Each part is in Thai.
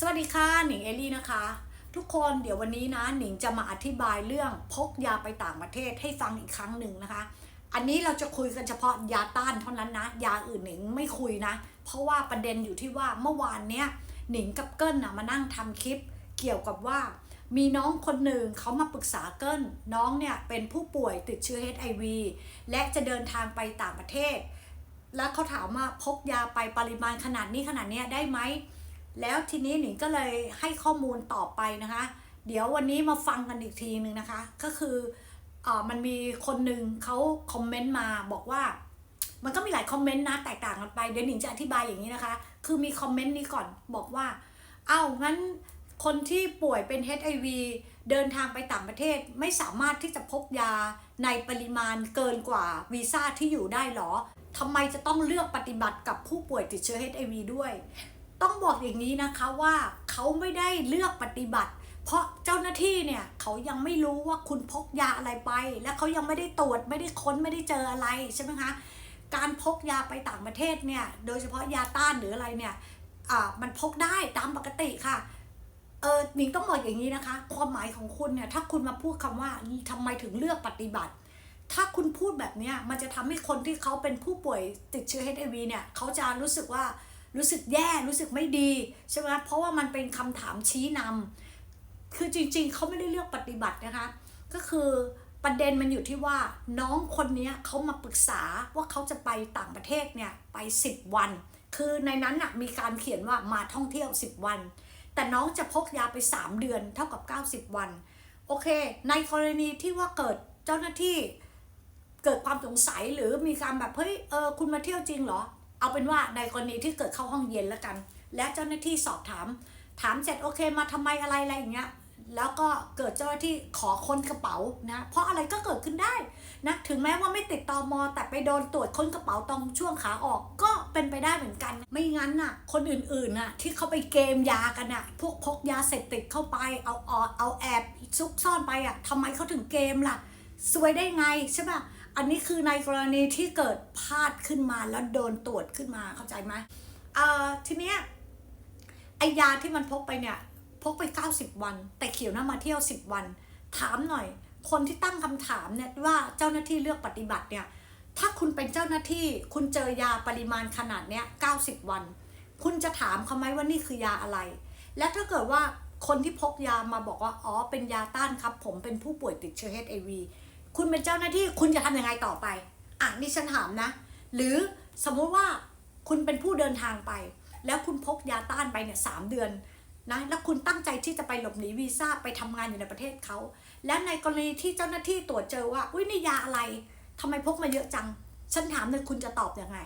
สวัสดีค่ะหนิงเอลี่นะคะ ทุกคนเดี๋ยววันนี้นะหนิงจะมาอธิบายเรื่องพกยาไปต่างประเทศให้ฟังอีกครั้งหนึ่งนะคะ อันนี้เราจะคุยกันเฉพาะยาต้านเท่านั้นนะยาอื่นหนิงไม่คุยนะ เพราะว่าประเด็นอยู่ที่ว่าเมื่อวานเนี้ยหนิงกับเกิ้ลนะมานั่งทำคลิป เกี่ยวกับว่า มีน้องคนหนึ่งเขามาปรึกษาเกิ้ลน้องเนี่ยเป็นผู้ป่วยติดเชื้อ HIV และจะเดินทางไปต่างประเทศ แล้วเขาถามว่าพกยาไปปริมาณขนาดนี้ขนาดเนี้ยได้ไหม แล้วทีนี้หนิงก็เลยให้ข้อมูลต่อไปนะคะ เดี๋ยววันนี้มาฟังกันอีกทีหนึ่งนะคะ ก็คืออมันมีคนหนึ่งเขาคอมเมนต์มาบอกว่า มันก็มีหลายคอมเมนต์นะแตกต่างกันไปเดี๋ยวหนิงจะอธิบายอย่างนี้นะคะ คือมีคอมเมนต์นี้ก่อนบอกว่าเอ้างั้นคนที่ป่วยเป็น HIV เดินทางไปต่างประเทศไม่สามารถที่จะพกยาในปริมาณเกินกว่าวีซ่าที่อยู่ได้หรอทำไมจะต้องเลือกปฏิบัติกับผู้ป่วยติดเชื้อ HIV ด้วย ต้องบอกอย่างนี้นะคะว่าเขาไม่ได้เลือกปฏิบัติ เพราะเจ้าหน้าที่เนี่ยเขายังไม่รู้ว่าคุณพกยาอะไรไป และเขายังไม่ได้ตรวจไม่ได้ค้นไม่ได้เจออะไรใช่ไหมคะการพกยาไปต่างประเทศเนี่ยโดยเฉพาะยาต้านหรืออะไรเนี่ยอ่ามันพกได้ตามปกติค่ะเออหนิงต้องบอกอย่างนี้นะคะ ความหมายของคุณเนี่ยถ้าคุณมาพูดคำว่าทำไมถึงเลือกปฏิบัติ ถ้าคุณพูดแบบนี้มันจะทำให้คนที่เขาเป็นผู้ป่วยติดเชื้อ HIV เนี่ยเขาจะรู้สึกว่า รู้สึกแย่รู้สึกไม่ดีใช่ไหมเพราะว่ามันเป็นคำถามชี้นำคือจริงๆ เขาไม่ได้เลือกปฏิบัตินะคะ ก็คือประเด็นมันอยู่ที่ว่าน้องคนนี้เขามาปรึกษาว่าเขาจะไปต่างประเทศเนี่ยไป 10 วัน คือในนั้นนะมีการเขียนว่ามาท่องเที่ยว 10 วัน แต่น้องจะพกยาไป 3 เดือนเท่ากับ 90 วัน โอเค ในกรณีที่ว่าเกิดเจ้าหน้าที่เกิดความสงสัยหรือมีการแบบเฮ้ยเออคุณมาเที่ยวจริงเหรอ เอาเป็นว่าในกรณีที่เกิดเข้าห้องเย็นแล้วกัน และเจ้าหน้าที่สอบถาม ถามเสร็จโอเคมาทำไมอะไรอะไรอย่างเงี้ยแล้วก็เกิดเจ้าหน้าที่ขอค้นกระเป๋านะเพราะอะไรก็เกิดขึ้นได้นะถึงแม้ว่าไม่ติดตอมอแต่ไปโดนตรวจค้นกระเป๋าตรงช่วงขาออกก็เป็นไปได้เหมือนกัน ไม่งั้นน่ะ คนอื่นๆน่ะที่เขาไปเกมยากันน่ะ พวกพกยาเสพติดเข้าไปเอาออเอาแอบซุกซ่อนไปอะทำไมเขาถึงเกมล่ะซวยได้ไงใช่ป่ะ อันนี้คือในกรณีที่เกิดพลาดขึ้นมาแล้วโดนตรวจขึ้นมาเข้าใจไหมเอ่อทีเนี้ยไอยาที่มันพกไปเนี่ยพกไป 90 วัน แต่เขียวนะมาเที่ยว 10 วัน ถามหน่อย คนที่ตั้งคำถามเนี่ยว่าเจ้าหน้าที่เลือกปฏิบัติเนี่ยถ้าคุณเป็นเจ้าหน้าที่คุณเจอยาปริมาณขนาดเนี้ย90 วัน คุณจะถามเขาไหมว่านี่คือยาอะไร และถ้าเกิดว่าคนที่พกยามาบอกว่า อ๋อ เป็นยาต้านครับ ผมเป็นผู้ป่วยติดเชื้อ HIV คุณเป็นเจ้าหน้าที่คุณจะทำยังไงต่อไป อะนี่ฉันถามนะ หรือสมมติว่าคุณเป็นผู้เดินทางไป แล้วคุณพกยาต้านไปเนี่ยสามเดือนนะแล้วคุณตั้งใจที่จะไปหลบหนีวีซ่าไปทำงานอยู่ในประเทศเขา และในกรณีที่เจ้าหน้าที่ตรวจเจอว่า อุ้ยนี่ยาอะไรทำไมพกมาเยอะจัง ฉันถามเลยคุณจะตอบอยังไง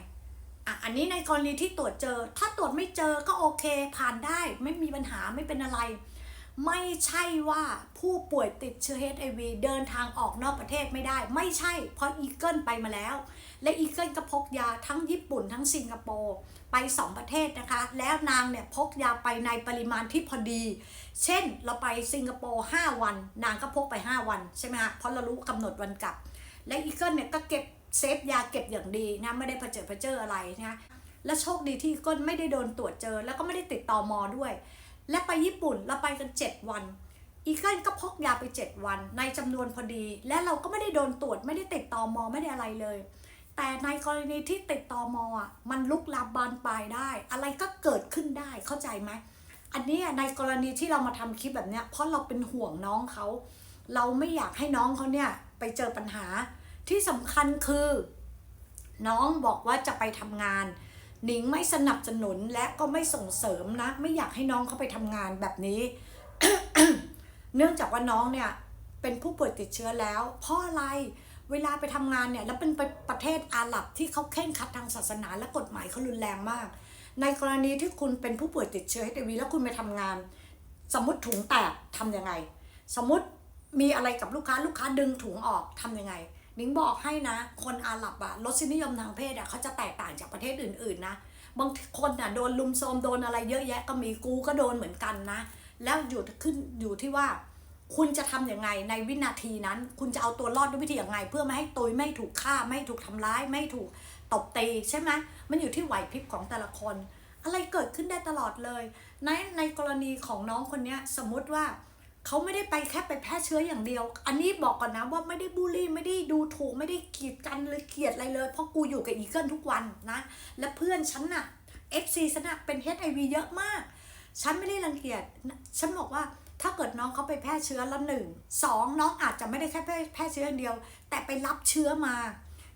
อะ อันนี้ในกรณีที่ตรวจเจอ ถ้าตรวจไม่เจอก็โอเค ผ่านได้ ไม่มีปัญหาไม่เป็นอะไร ไม่ใช่ว่าผู้ป่วยติดเชื้อ HIV เดินทางออกนอกประเทศไม่ได้ ไม่ใช่เพราะอีเกิลไปมาแล้ว และอีเกิลก็พกยาทั้งญี่ปุ่นทั้งสิงคโปร์ไป 2 ประเทศนะคะ แล้วนางเนี่ยพกยาไปในปริมาณที่พอดี เช่นเราไปสิงคโปร์5วัน นางก็พกไป 5 วันใช่ไหมคะเพราะเรารู้กำหนดวันกลับ และอีเกิลเนี่ยก็เก็บเซฟยาเก็บอย่างดีนะไม่ได้เผชิญเผชิญอะไรนะและโชคดีที่อีเกิลไม่ได้โดนตรวจเจอ แล้วก็ไม่ได้ติดต่อมอด้วย และไปญี่ปุ่นเราไปกัน 7 วันอีเกิลก็พกยาไป 7 วัน ในจำนวนพอดี และเราก็ไม่ได้โดนตรวจไม่ได้ติดตอมอไม่ได้อะไรเลย แต่ในกรณีที่ติดตอมอะมันลุกลามบานปลายได้ อะไรก็เกิดขึ้นได้เข้าใจไหมอันนี้ในกรณีที่เรามาทำคลิปแบบเนี้ยเพราะเราเป็นห่วงน้องเขาเราไม่อยากให้น้องเขาเนี่ยไปเจอปัญหาที่สำคัญคือ น้องบอกว่าจะไปทำงาน หนิงไม่สนับสนุนและก็ไม่ส่งเสริมนะ ไม่อยากให้น้องเขาไปทำงานแบบนี้ เนื่องจากว่าน้องเนี่ยเป็นผู้ป่วยติดเชื้อแล้วเพราะอะไรเวลาไปทำงานเนี่ยแล้วเป็นประประเทศอาหรับที่เขาเข่งคัดทางศาสนาและกฎหมายเขารุนแรงมาก ในกรณีที่คุณเป็นผู้ป่วยติดเชื้อ HIV แล้วคุณไปทำงาน สมมติถุงแตกทำยังไง สมมติมีอะไรกับลูกค้าลูกค้าดึงถุงออกทำยังไง นิงบอกให้นะ คนอาหรับอะรสนิยมทางเพศอะเขาจะแตกต่างจากประเทศอื่นๆนะ บางคนอะโดนลุมโทมโดนอะไรเยอะแยะก็มีกูก็โดนเหมือนกันนะ แล้วอยู่ขึ้นอยู่ที่ว่า คุณจะทำยังไงในวินาทีนั้น คุณจะเอาตัวรอดด้วยวิธียังไง เพื่อไม่ให้ตุยไม่ถูกฆ่าไม่ถูกทำร้าย ไม่ถูกตบตีใช่ไหมมันอยู่ที่ไหวพริบของแต่ละคน อะไรเกิดขึ้นได้ตลอดเลย ในในกรณีของน้องคนเนี้ยสมมุติว่า เขาไม่ได้ไปแค่ไปแพร่เชื้ออย่างเดียว อันนี้บอกก่อนนะว่าไม่ได้บูลลี่ไม่ได้ดูถูกไม่ได้กีดกันเลยเกลียดอะไรเลย เพราะกูอยู่กับอีเกิลทุกวันนะ และเพื่อนฉันน่ะ FC ฉันน่ะเป็น HIV เยอะมาก ฉันไม่ได้รังเกียจ ฉันบอกว่าถ้าเกิดน้องเขาไปแพร่เชื้อแล้วหนึ่งสองน้องอาจจะไม่ได้แค่แพร่แพร่เชื้ออย่างเดียว แต่ไปรับเชื้อมา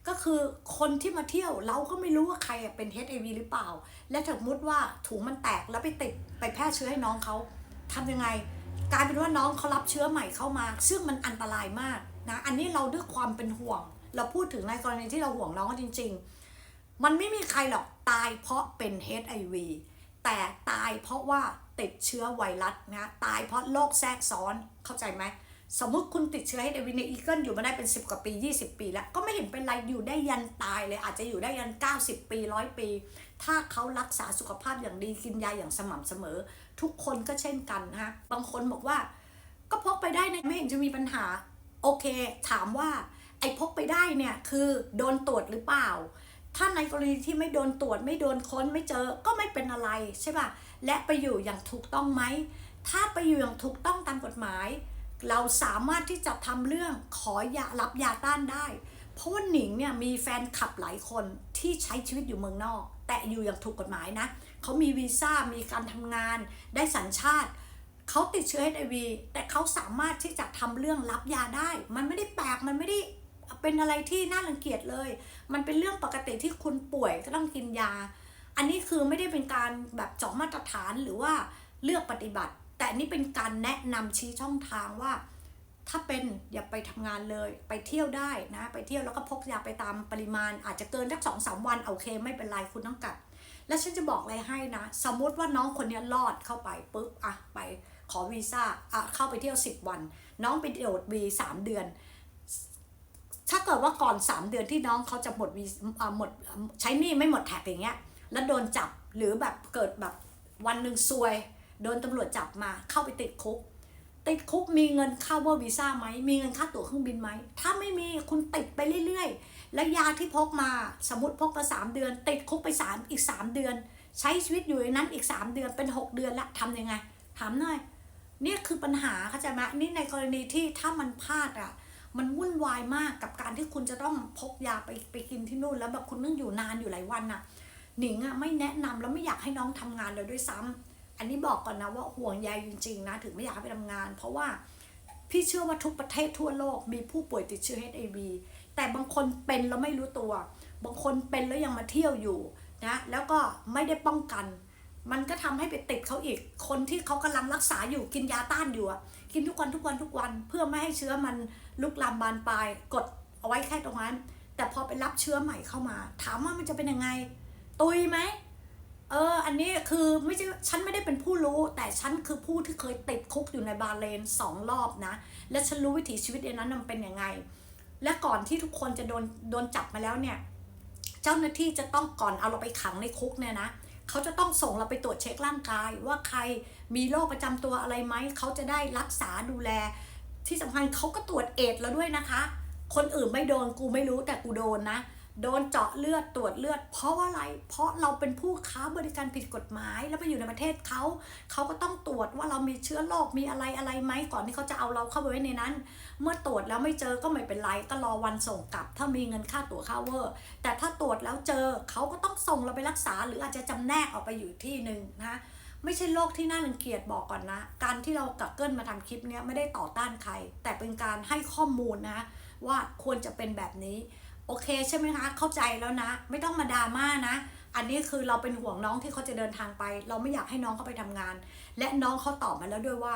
ก็คือคนที่มาเที่ยวเราก็ไม่รู้ว่าใครเป็น HIV หรือเปล่า และสมมติว่าถุงมันแตกแล้วไปติดไปแพร่เชื้อให้น้องเขาทำยังไง กลายเป็นว่าน้องเขารับเชื้อใหม่เข้ามา ซึ่งมันอันตรายมากนะอันนี้เราด้วยความเป็นห่วง เราพูดถึงในกรณีที่เราห่วงน้องจริง ๆ มันไม่มีใครหรอกตายเพราะเป็น HIV แต่ตายเพราะว่าติดเชื้อไวรัสนะตายเพราะโรคแทรกซ้อนเข้าใจไหมสมมติคุณติดเชื้อ HIV ในอีเกิลอยู่มาได้เป็น 10 กว่าปี 20 ปี แล้วก็ไม่เห็นเป็นไรอยู่ได้ยันตายเลยอาจจะอยู่ได้ยัน 90 ปีร้อยปี ถ้าเขารักษาสุขภาพอย่างดีกินยาอย่างสม่ำเสมอ ทุกคนก็เช่นกันนะฮะบางคนบอกว่า ก็พกไปได้นะไม่เห็นจะมีปัญหา โอเค ถามว่า ไอ้พกไปได้เนี่ยคือโดนตรวจหรือเปล่า ถ้าในกรณีที่ไม่โดนตรวจไม่โดนค้นไม่เจอก็ไม่เป็นอะไรใช่ป่ะและไปอยู่อย่างถูกต้องไหมถ้าไปอยู่อย่างถูกต้องตามกฎหมาย เราสามารถที่จะทำเรื่องขอยารับยาต้านได้ เพราะว่าหนิงเนี่ยมีแฟนคลับหลายคนที่ใช้ชีวิตอยู่เมืองนอก แต่อยู่อย่างถูกกฎหมายนะเขามีวีซ่ามีการทำงานได้สัญชาติเขาติดเชื้อ HIV แต่เขาสามารถที่จะทำเรื่องรับยาได้ มันไม่ได้แปลกมันไม่ได้เป็นอะไรที่น่ารังเกียจเลย มันเป็นเรื่องปกติที่คุณป่วยก็ต้องกินยา อันนี้คือไม่ได้เป็นการแบบเจาะมาตรฐานหรือว่าเลือกปฏิบัติ แต่นนี่เป็นการแนะนำชี้ช่องทางว่า ถ้าเป็นอย่าไปทำงานเลยไปเที่ยวได้นะไปเที่ยวแล้วก็พกยาไปตามปริมาณ อาจจะเกินสักสองสามวันโอเค ไม่เป็นไรคุณต้องกัด แล้วฉันจะบอกอะไรให้นะ สมมติว่าน้องคนนี้รอดเข้าไปปุ๊บอะไปขอวีซ่าอะเข้าไปเที่ยวสิบวัน น้องไปโดดวีสามเดือน ถ้าเกิดว่าก่อนสามเดือนที่น้องเขาจะหมดวีอ่าหมดใช้หนี้ไม่หมดแท็กอย่างเงี้ยแล้วโดนจับหรือแบบเกิดแบบวันหนึ่งซวย โดนตำรวจจับมาเข้าไปติดคุก ติดคุกมีเงินค่าว่าวีซ่าไหมมีเงินค่าตั๋วเครื่องบินไหมถ้าไม่มีคุณติดไปเรื่อยๆ และยาที่พกมาสมมติพกมาสามเดือน ติดคุกไปสามอีกสามเดือน ใช้ชีวิตอยู่ในนั้นอีกสามเดือนเป็นหกเดือนละทำยังไงถามหน่อยเนี่ยคือปัญหาเข้าใจไหมนี่ในกรณีที่ถ้ามันพลาดอะมันวุ่นวายมากกับการที่คุณจะต้องพกยาไปไปกินที่นู่น แล้วแบบคุณต้องอยู่นานอยู่หลายวันน่ะหนิงอะไม่แนะนำแล้วไม่อยากให้น้องทำงานเลยด้วยซ้ำ อันนี้บอกก่อนนะว่าห่วงใยจริงๆนะถึงไม่อยากให้ไปทำงาน เพราะว่าพี่เชื่อว่าทุกประเทศทั่วโลกมีผู้ป่วยติดเชื้อ HIV แต่บางคนเป็นแล้วไม่รู้ตัว บางคนเป็นแล้วยังมาเที่ยวอยู่นะแล้วก็ไม่ได้ป้องกัน มันก็ทำให้ไปติดเขาอีก คนที่เขากำลังรักษาอยู่กินยาต้านอยู่กินทุกวันทุกวันทุกวัน เพื่อไม่ให้เชื้อมันลุกลามบานปลายกดเอาไว้แค่ตรงนั้น แต่พอไปรับเชื้อใหม่เข้ามา ถามว่ามันจะเป็นยังไง ตุยไหม เออ อันนี้คือไม่ใช่ฉันไม่ได้เป็นผู้รู้ แต่ฉันคือผู้ที่เคยติดคุกอยู่ในบาเลนสองรอบนะ และฉันรู้วิถีชีวิตในนั้นมันเป็นยังไง และก่อนที่ทุกคนจะโดนโดนจับมาแล้วเนี่ย เจ้าหน้าที่จะต้องก่อนเอาเราไปขังในคุกเนี่ยนะเขาจะต้องส่งเราไปตรวจเช็คร่างกาย ว่าใครมีโรคประจำตัวอะไรไหมเขาจะได้รักษาดูแล ที่สำคัญเขาก็ตรวจเอดส์เราด้วยนะคะ คนอื่นไม่โดนกูไม่รู้แต่กูโดนนะ โดนเจาะเลือดตรวจเลือด เพราะว่าอะไร เพราะเราเป็นผู้ค้าบริการผิดกฎหมาย แล้วไปอยู่ในประเทศเขา เขาก็ต้องตรวจว่าเรามีเชื้อโรคมีอะไรอะไรไหมก่อนที่เขาจะเอาเราเข้าไปไว้ในนั้น เมื่อตรวจแล้วไม่เจอก็ไม่เป็นไรก็รอวันส่งกลับ ถ้ามีเงินค่าตั๋วค่าเวอร์ แต่ถ้าตรวจแล้วเจอเขาก็ต้องส่งเราไปรักษา หรืออาจจะจำแนกออกไปอยู่ที่หนึ่งนะไม่ใช่โรคที่น่ารังเกียจบอกก่อนนะ การที่เรากับเกิลมาทำคลิปเนี้ยไม่ได้ต่อต้านใคร แต่เป็นการให้ข้อมูลนะว่าควรจะเป็นแบบนี้ โอเคใช่ไหมคะ เข้าใจแล้วนะ ไม่ต้องมาดราม่านะ อันนี้คือเราเป็นห่วงน้องที่เขาจะเดินทางไป เราไม่อยากให้น้องเขาไปทำงาน และน้องเขาตอบมาแล้วด้วยว่า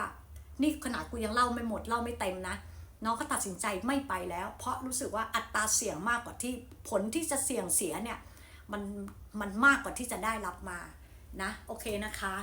นี่ขนาดกูยังเล่าไม่หมดเล่าไม่เต็มนะ น้องเขาตัดสินใจไม่ไปแล้ว เพราะรู้สึกว่าอัตราเสี่ยงมากกว่าที่ผลที่จะเสี่ยงเสียเนี่ยมันมันมากกว่าที่จะได้รับมานะ โอเคนะคะ